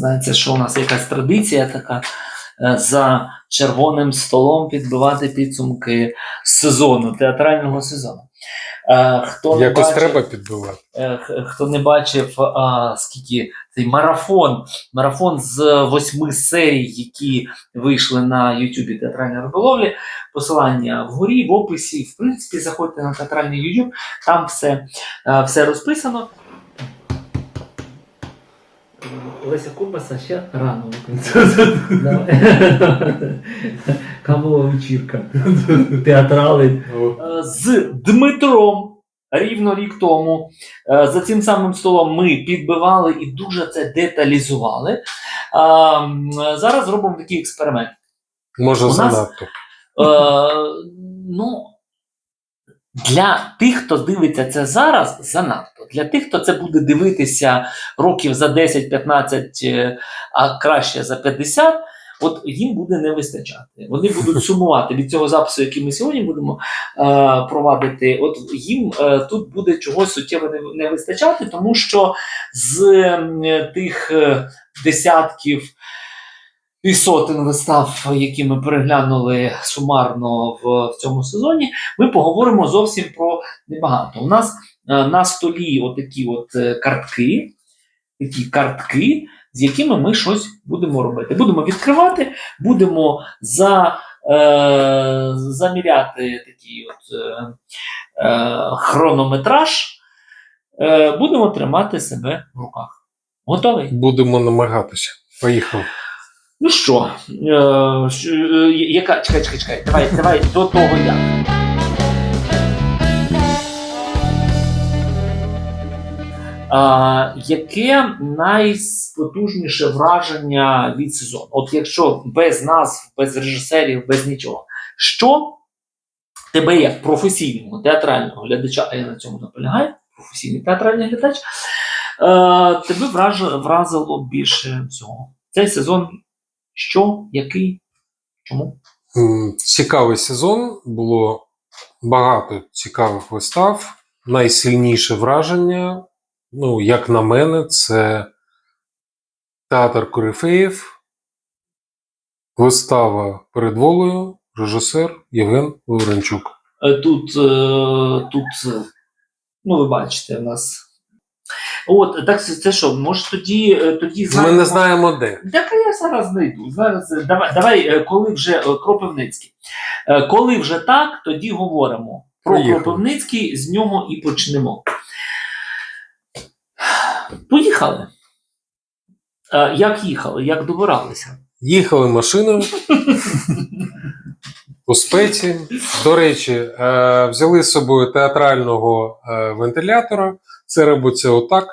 Знаєте, що у нас якась традиція така е, за червоним столом підбивати підсумки сезону, театрального сезону. Е, Хто не Якось бачив, треба підбивати. е, хто не бачив, а, скільки цей марафон, марафон з восьми серій, які вийшли на Ютубі театральної риболовлі. Посилання вгорі, в описі. В принципі, заходьте на театральний YouTube, там все, все розписано. Леся Курбаса ще рано. Кавова вечірка. Театрали з Дмитром рівно рік тому. Е, За цим самим столом ми підбивали і дуже це деталізували. Зараз зробимо такий експеримент. Може занадто. Е, ну, для тих, хто дивиться це зараз, занадто. Для тих, хто це буде дивитися років за 10-15, е, а краще за 50, от їм буде не вистачати. Вони будуть сумувати від цього запису, який ми сьогодні будемо е, провадити. От їм е, тут буде чогось суттєво не, не вистачати, тому що з м, тих е, десятків і сотень вистав, які ми переглянули сумарно в, в цьому сезоні, ми поговоримо зовсім про небагато. У нас е, на столі отакі от е, картки, такі картки, з якими ми щось будемо робити. Будемо відкривати, будемо за, е, заміряти такий от, е, е, хронометраж, е, будемо тримати себе в руках. Готовий? Будемо намагатися. Поїхав. Ну що, е, що, е, яка. Чекай, чекай, чекай. Давай, давай до того як. А, яке найпотужніше враження від сезону? От якщо без назв, без режисерів, без нічого, що тебе як професійного театрального глядача, а я на цьому наполягаю, професійний театральний глядач, е, тебе враж- вразило більше всього? Цей сезон що, який, чому? Цікавий сезон, було багато цікавих вистав. Найсильніше враження, ну, як на мене, це театр Корифеїв, вистава перед волею, режисер Євген Лавренчук. Е, Тут, е, тут, е, ну ви бачите, у нас. От, так це, це що, може тоді, е, тоді Ми не знаємо де. Так я зараз знайду. Зараз е, давай, давай е, коли вже Кропивницький. Коли вже так, тоді говоримо про Поїхали. Кропивницький, з нього і почнемо. Поїхали. Як їхали, як добиралися? Їхали машиною по спеці. До речі, взяли з собою театрального вентилятора. Це робиться отак.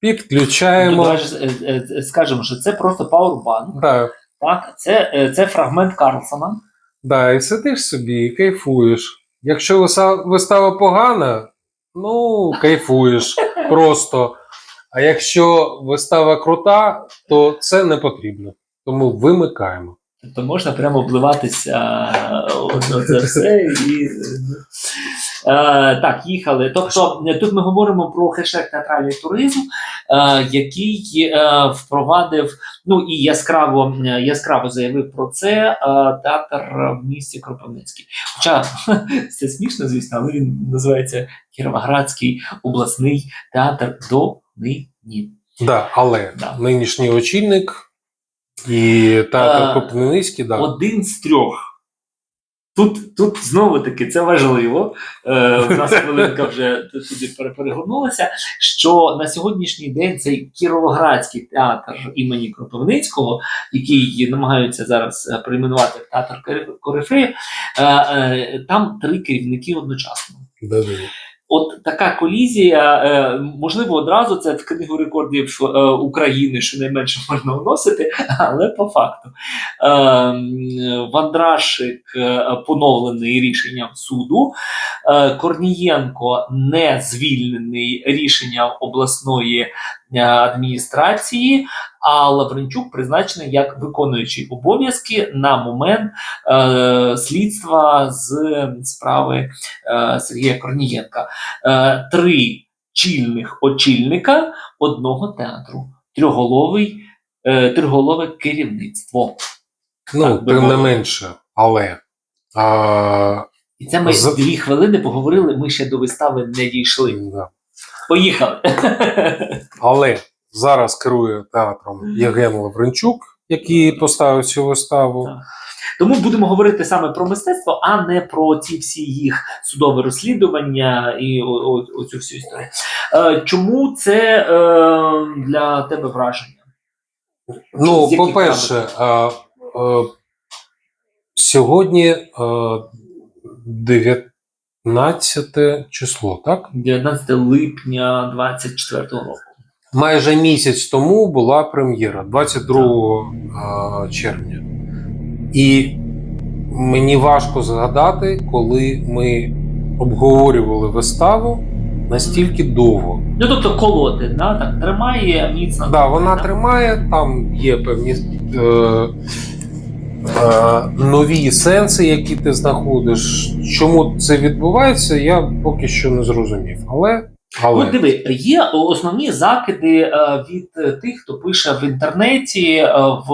Підключаємо. Давай ж, е, е, скажемо, що це просто пауербанк. Да, Так, це, е, це фрагмент Карлсона. да, і сидиш собі і кайфуєш. Якщо вистава погана, ну кайфуєш просто. А якщо вистава крута, то це не потрібно. Тому вимикаємо. Тобто можна прямо обливатися от, це все і. Е, так, їхали. Тобто е, тут ми говоримо про хештег театральний туризм, е, який впровадив, ну і яскраво, яскраво заявив про це театр в місті Кропивницький. Хоча це смішно, звісно, але він називається Кіровоградський обласний театр до нині. Да, але Да. нинішній очільник і театр Кропивницький, да. один з трьох. Тут, тут знову таки це важливо. Е, у нас хвилинка вже сюди пере- перегорнулася. Що на сьогоднішній день цей Кіровоградський театр імені Кропивницького, який намагаються зараз е, перейменувати в театр Кори- Корифеїв, е, е, там три керівники одночасно. Да. От така колізія, е, можливо, одразу це в книгу рекордів е, України щонайменше можна вносити, але по факту. Е, Вандрашик е, поновлений рішенням суду. Корнієнко не звільнений рішенням обласної адміністрації, а Лавренчук призначений як виконуючий обов'язки на момент е, слідства з справи е, Сергія Корнієнка. Е, три чільних очільника одного театру. Трьоголовий е, триголове керівництво. Ну, тим не менше, але. А, І це ми За- дві хвилини поговорили, ми ще до вистави не дійшли. да. Поїхали. Але зараз керує театром Євген Лавренчук, який поставив цю виставу. Так. Тому будемо говорити саме про мистецтво, а не про ті всі їх судові розслідування і оцю всю історію. Е, чому це е, для тебе враження? Ну, по-перше, а, е, сьогодні е, 19 число, так? 19 липня 24 року. Майже місяць тому була прем'єра 22 е, червня. І мені важко згадати, коли ми обговорювали виставу настільки довго. Ну тобто колоти, да? так, тримає міцно. Да, вона тримає, там є певні е, е, нові сенси, які ти знаходиш. Чому це відбувається, я поки що не зрозумів. Але, але От диви, є основні закиди е, від е, тих, хто пише в інтернеті, е, в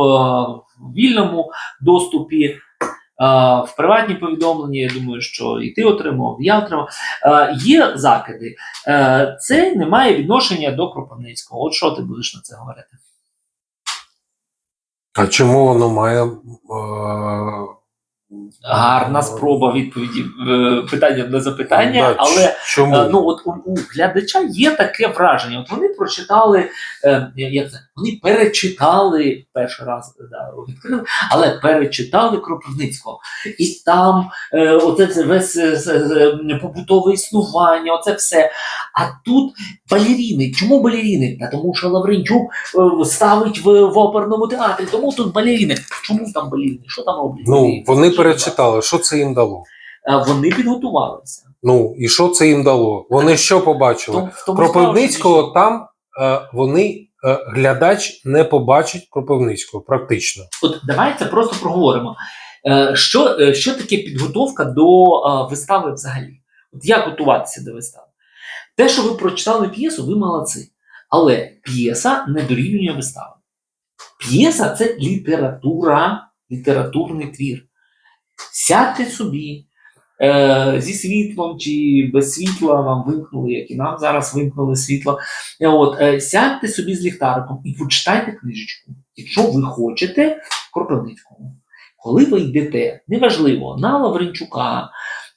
вільному доступі, в приватні повідомлення. Я думаю, що і ти отримав, і я отримав. Є закиди. Це не має відношення до Кропивницького. От що ти будеш на це говорити? а чому воно має. Е, Гарна спроба відповіді питання на запитання, да, але чому? Е, Ну, от у, у глядача є таке враження. От вони прочитали, е, як це, вони перечитали перший раз да, відкрили, але перечитали Кропивницького. І там е, оце це весь е, е, побутове існування, оце все. А тут балеріни. Чому балеріни? Та тому що Лавренчук е, ставить в, в оперному театрі, тому тут балеріни. Чому там балеріни? Що там роблять? Ну, вони Що перечитали, що це їм дало. Е, Вони підготувалися. Ну, і що це їм дало? Вони що побачили? Кропивницького там е, вони глядач не побачить Кропивницького, практично. От давай це просто проговоримо. Е, Що, е, що таке підготовка до е, вистави взагалі? От як готуватися до вистави? Те, що ви прочитали п'єсу, ви молодці. Але п'єса не дорівнює вистави. П'єса це література, літературний твір. Сядьте собі е, зі світлом чи без світла вам вимкнули, як і нам зараз вимкнули світло. Е, От, е, сядьте собі з ліхтариком і почитайте книжечку, якщо ви хочете Кропивницькому. Коли ви йдете, неважливо, на Лавренчука,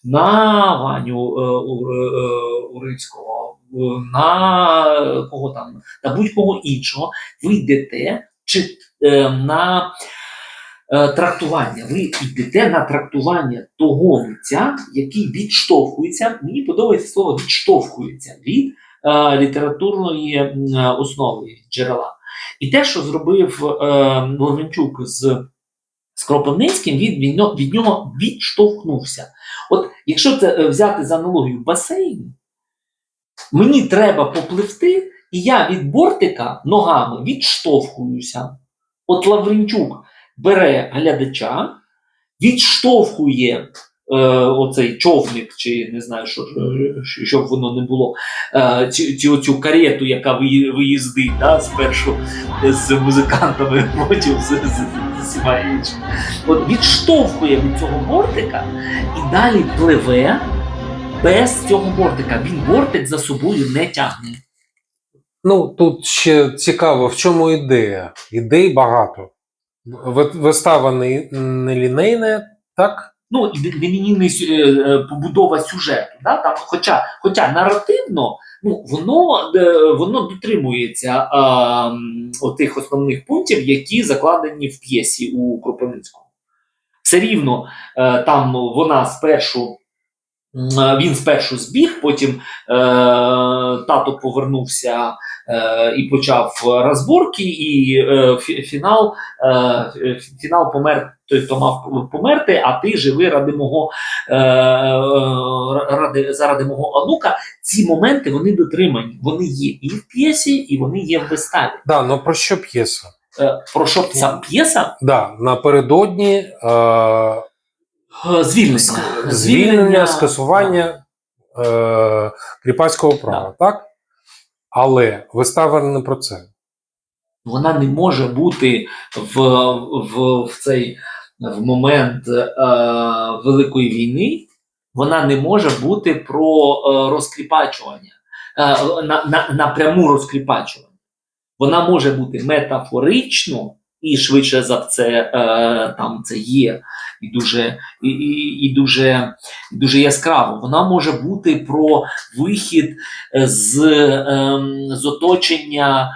на Ваню е, е, е, Урицького, е, на кого там, на будь-кого іншого, ви йдете чи, е, на е, трактування. Ви йдете на трактування того митця, який відштовхується, мені подобається слово відштовхується від е, літературної е, основи джерела. І те, що зробив е, Лавренчук з, з Кропивницьким, він від, від нього відштовхнувся. От якщо це е, взяти за аналогію басейн, мені треба попливти, і я від бортика ногами відштовхуюся. От Лавренчук бере глядача, відштовхує е, оцей човник, чи не знаю, що, що- щоб воно не було, е, цю, цю, карету, яка виїздить да, спершу з музикантами, потім з, з, з, іншими. От відштовхує від цього бортика і далі пливе без цього бортика. Він бортик за собою не тягне. Ну, тут ще цікаво, в чому ідея. Ідей багато. Ви- Вистава не, не так? ну, сю- е, е, побудова сюжету. Да? Там, хоча, хоча наративно ну, воно, е, воно дотримується а, м, отих основних пунктів, які закладені в п'єсі у Кропивницькому. Все рівно е, там вона спершу. Е, Він спершу збіг, потім е, тато повернувся е, і почав розборки, і е, фінал, е, фінал помер той, хто мав померти, а ти живи ради мого е, е, ради, заради мого онука. Ці моменти вони дотримані. Вони є і в п'єсі, і вони є в виставі. Да, ну про що п'єса? Е, про що ця п'єса? Да, напередодні Е, Звільнення. звільнення, скасування е, кріпацького права, так? Але вистава не про це. вона не може бути в, в, в цей в момент е, Великої війни, вона не може бути про е, розкріпачування, е, на, на, напряму розкріпачування. Вона може бути метафорично, і швидше за це е, там це є, і дуже, і, і, і дуже, дуже яскраво. Вона може бути про вихід з, ем, з оточення е,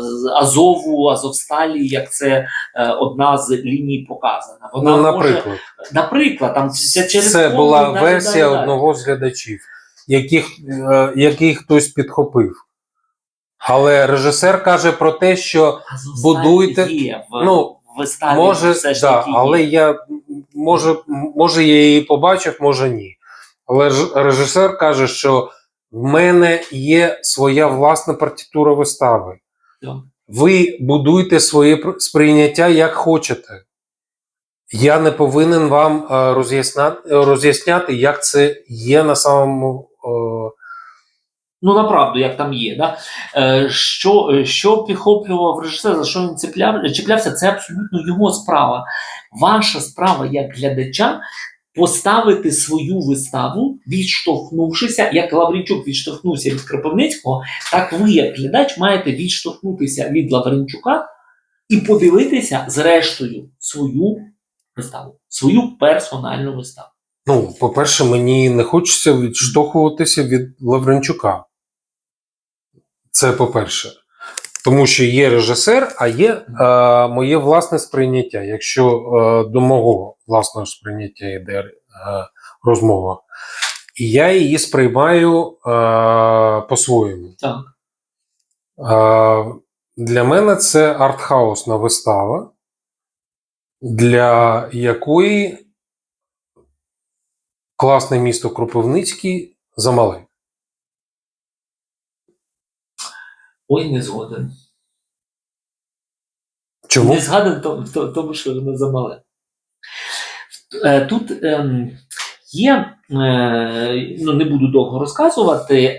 з Азову, Азовсталі, як це е, одна з ліній показана. Вона Ну, може, наприклад, наприклад, там це через це була версія одного з глядачів, яких, який хтось підхопив. Але режисер каже про те, що Азовсталь будуйте- є в, ну, виставі може, все ж да, таки є. але я може, може я її побачив, може ні. Але ж режисер каже, що в мене є своя власна партитура вистави. Ви будуйте своє сприйняття як хочете. Я не повинен вам е, роз'ясна- роз'ясняти, як це є на самому. е, Ну, направду, як там є. Да? Е, що, е, що підхоплював режисер, за що він цепляв, чіплявся, це абсолютно його справа. Ваша справа як глядача поставити свою виставу, відштовхнувшися, як Лавренчук відштовхнувся від Кропивницького, так ви, як глядач, маєте відштовхнутися від Лавренчука і подивитися, зрештою, свою виставу, свою персональну виставу. Ну, по-перше, мені не хочеться відштовхуватися від Лавренчука. Це по-перше. Тому що є режисер, а є е, моє власне сприйняття. Якщо е, до мого власного сприйняття йде е, розмова, і я її сприймаю е, по-своєму. Так. Е, для мене це артхаусна вистава, для якої класне місто Кропивницький замале. Ой, не згоден. Чому? Не згадав то- в то- тому, що воно замале. Е, Тут ем, є, е, ну не буду довго розказувати, е,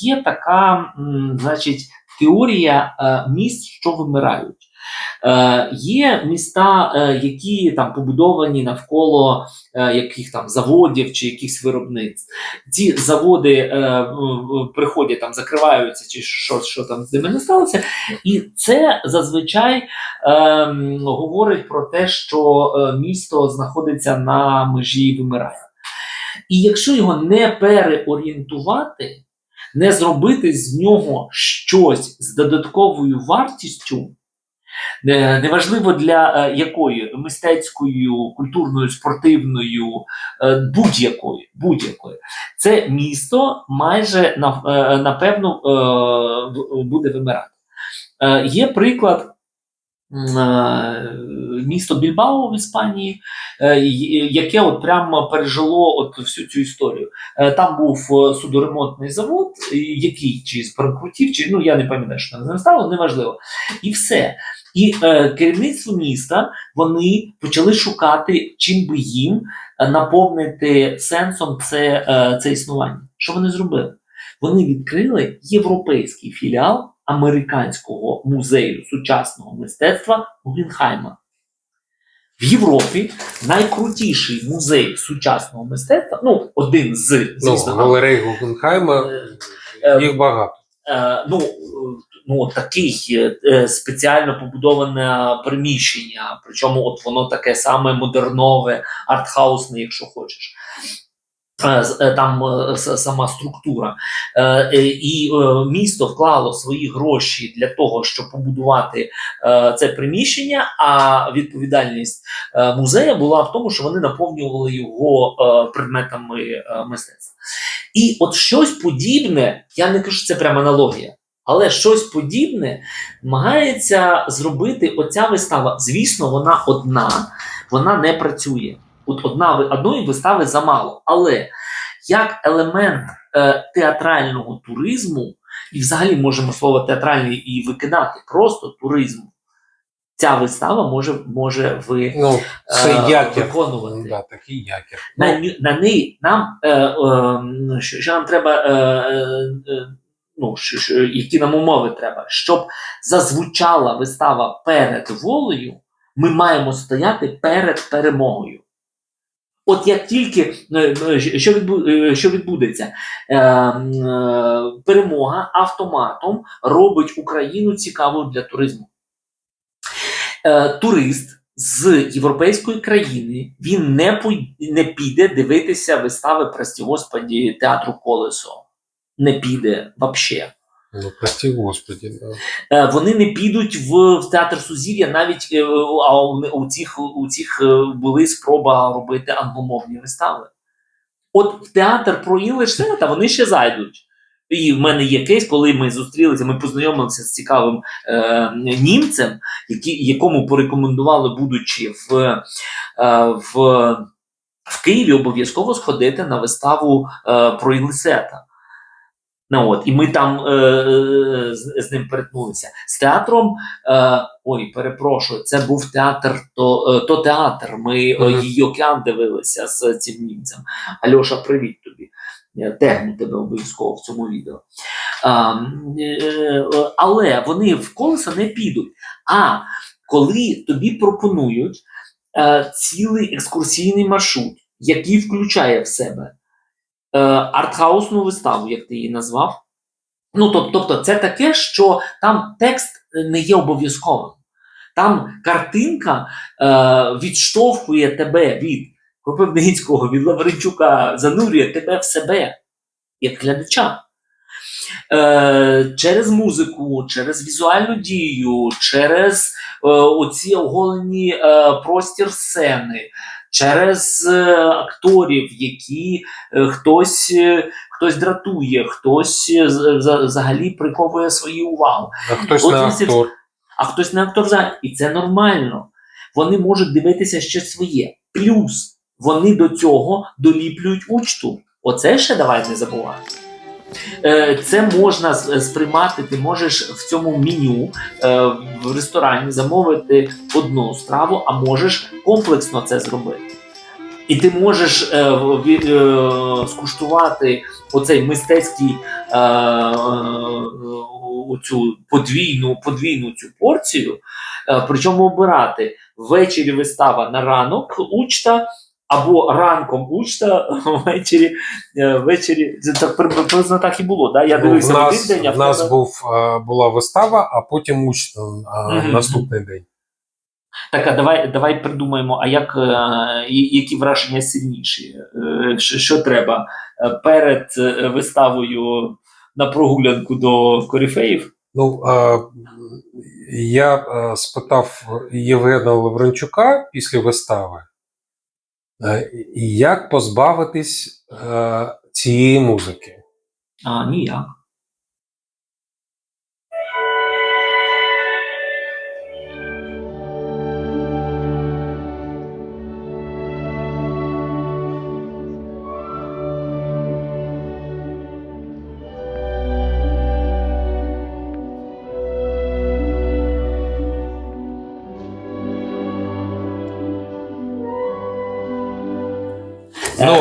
є така, значить, теорія міст, що вимирають. Е, Є міста, е, які там побудовані навколо е, яких там заводів чи якихось виробництв. Ці заводи приходять там, закриваються, чи що, що там з ними не сталося. І це зазвичай ем, говорить про те, що місто знаходиться на межі вимирання. І якщо його не переорієнтувати, не зробити з нього щось з додатковою вартістю, неважливо для е, якої мистецькою, культурною, спортивною, е, будь-якої, будь-якої, це місто майже е, напевно е, буде вимирати. Е, Є приклад е, місто Більбао в Іспанії, е, яке от прямо пережило от всю цю історію. Е, Там був е, судоремонтний завод, е, який чи з перекрутів, чи ну я не пам'ятаю, що там з ним стало, неважливо. І все. І е, керівництво міста вони почали шукати, чим би їм е, наповнити сенсом це, е, це існування. Що вони зробили? Вони відкрили європейський філіал американського музею сучасного мистецтва Гугенхайма. В Європі найкрутіший музей сучасного мистецтва, ну, один з, Ну, галерей Гугенхайма, е, е, їх багато. е, ну, ну, такий спеціально побудоване приміщення, причому от воно таке саме модернове, артхаусне, якщо хочеш. Е, е, Там е, сама структура. І місто вклало свої гроші для того, щоб побудувати це приміщення, а відповідальність музею була в тому, що вони наповнювали його предметами мистецтва. І от щось подібне, я не кажу, це прямо аналогія, але щось подібне намагається зробити оця вистава. Звісно, вона одна, вона не працює. От одна одної вистави замало. Але як елемент е, театрального туризму, і взагалі можемо слово театральний і викидати, просто туризму. Ця вистава може, може ви Ну, це е, якір. виконувати. Да, такий якір. На, ню- на неї нам е, е, що, що нам треба е, е, е, ну, що, що, які нам умови треба, щоб зазвучала вистава перед волею, ми маємо стояти перед перемогою. От як тільки е, е, що, відбу, е, що відбудеться, перемога автоматом робить Україну цікавою для туризму. Турист з європейської країни він не, не піде дивитися вистави прості господі театру Колесо. Не піде взагалі. Ну, прости господи. Да. Е, Вони не підуть в, в театр Сузір'я, навіть е, а у, у цих, у цих е, були спроба робити англомовні вистави. От в театр про Іллештета вони ще зайдуть. І в мене є кейс, коли ми зустрілися, ми познайомилися з цікавим е, німцем, які, якому порекомендували, будучи в, е, в, в Києві, обов'язково сходити на виставу е, про Іллесета. Ну, от, і ми там е, е, з, з ним перетнулися. З театром, е, ой, перепрошую, це був театр, то, е, то театр. Ми mm її океан дивилися з цим німцем. Альоша, привіт тобі. Тегну тебе обов'язково в цьому відео. А, е, е, але вони в колесо не підуть. А коли тобі пропонують е, цілий екскурсійний маршрут, який включає в себе артхаусну виставу, як ти її назвав. Ну, тобто, це таке, що там текст не є обов'язковим. Там картинка е, відштовхує тебе від Кропивницького, від Лавренчука, занурює тебе в себе, як глядача. Е, через музику, через візуальну дію, через е, оці оголені е, простір сцени, через е, акторів, які е, хтось, е, хтось дратує, хтось е, за- взагалі приковує свою увагу, А хтось От не актор. а хтось не актор взагалі. І це нормально. Вони можуть дивитися щось своє. Плюс вони до цього доліплюють учту. Оце ще давай не забувати. Е, Це можна сприймати. Ти можеш в цьому меню е, в ресторані замовити одну страву, а можеш комплексно це зробити. І ти можеш е, е, скуштувати оцей мистецький е, е, оцю подвійну, подвійну цю порцію, е, причому обирати ввечері вистава на ранок учта. Або ранком учта, ввечері, е, ввечері. Це так приблизно так і було. Да? Я Ну, дивився в один день, а в нас був, е, була вистава, а потім учно а, Мгм. наступний день. Так, а давай, давай придумаємо, а як, е, які враження сильніші? Е, Що, що треба е, перед е, виставою на прогулянку до корифеїв? Ну, е, я е, спитав Євгена Лавренчука після вистави, е, як позбавитись е, цієї музики. А, ніяк.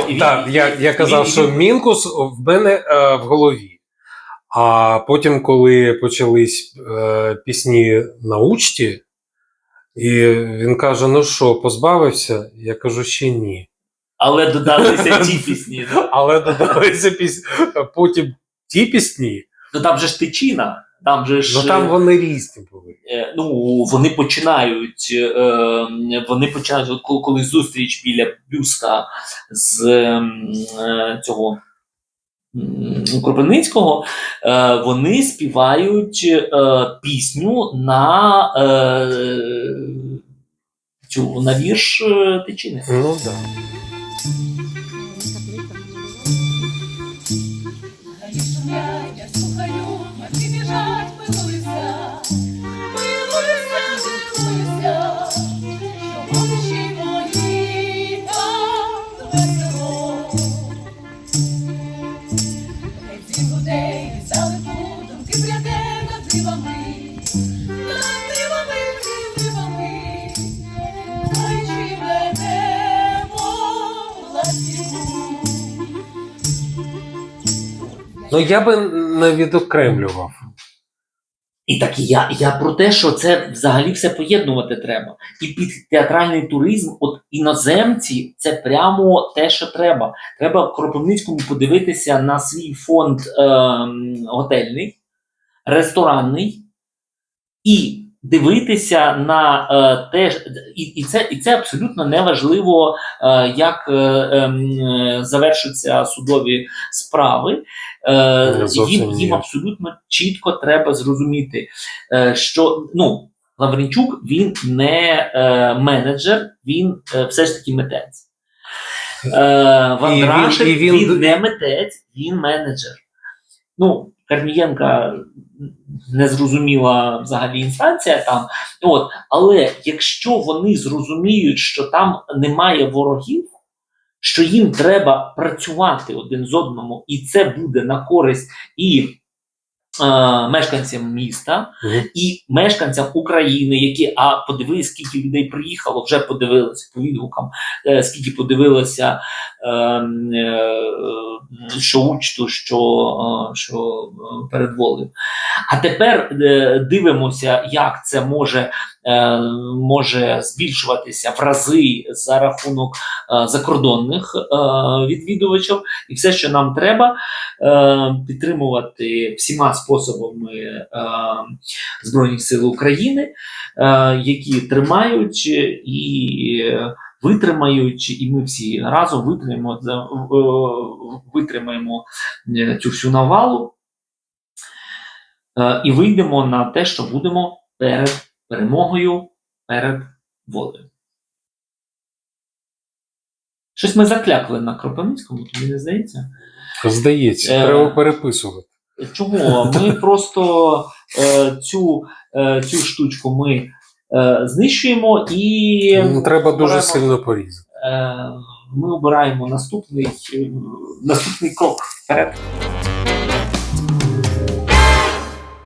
Він- так, я, я казав, він- що він- Мінкус в мене е, в голові. А потім, коли почались е, пісні на учті, і він каже: ну що, позбавився? Я кажу, ще ні. Але додалися ті пісні. Але додалися пісні. Потім ті пісні, Ну там же ж тичина. Там же ж ну там вони різні були. е, ну, вони починають, е, вони починають, от коли, коли зустріч біля бюста з е, цього Кропивницького, е, вони співають е, пісню на, е, цю, на вірш е, Тичини. Ну так. Ну я би не відокремлював. І так я, я про те, що це взагалі все поєднувати треба. І під театральний туризм, от іноземці, це прямо те, що треба. Треба Кропивницькому подивитися на свій фонд е, готельний, ресторанний і дивитися на е, те, і, і, це, і це абсолютно неважливо, е, як е, ем, е, завершуються судові справи. Е, їм, їм абсолютно чітко треба зрозуміти, е, що ну, Лавренчук він не е, менеджер, він е, все ж таки митець. Е, Вандрашин і він, він- не митець, він менеджер. Ну, Корнієнка незрозуміла взагалі інстанція там. От, але якщо вони зрозуміють, що там немає ворогів, що їм треба працювати один з одному, і це буде на користь і мешканцям міста, і мешканцям України, які а подивилися, скільки людей приїхало, вже подивилися по відгукам, е, скільки подивилося е, е, що учту, що, е, що е, перед волею. А тепер е, дивимося, як це може, е, може збільшуватися в рази за рахунок е, закордонних е, відвідувачів, і все, що нам треба, е, підтримувати всіма способами е, Збройних сил України, е, які тримають і е, витримають, і ми всі разом витримаємо, е, витримаємо е, цю всю навалу. Е, і вийдемо на те, що будемо перед перемогою, перед волею. Щось ми заклякли на Кропивницькому, тобі не здається? Здається, Е. треба переписувати. Чого? Ми просто е, цю, е, цю штучку ми е, знищуємо і Ну, Треба дуже обираємо, сильно порізати. е, ми обираємо наступний, е, наступний крок вперед.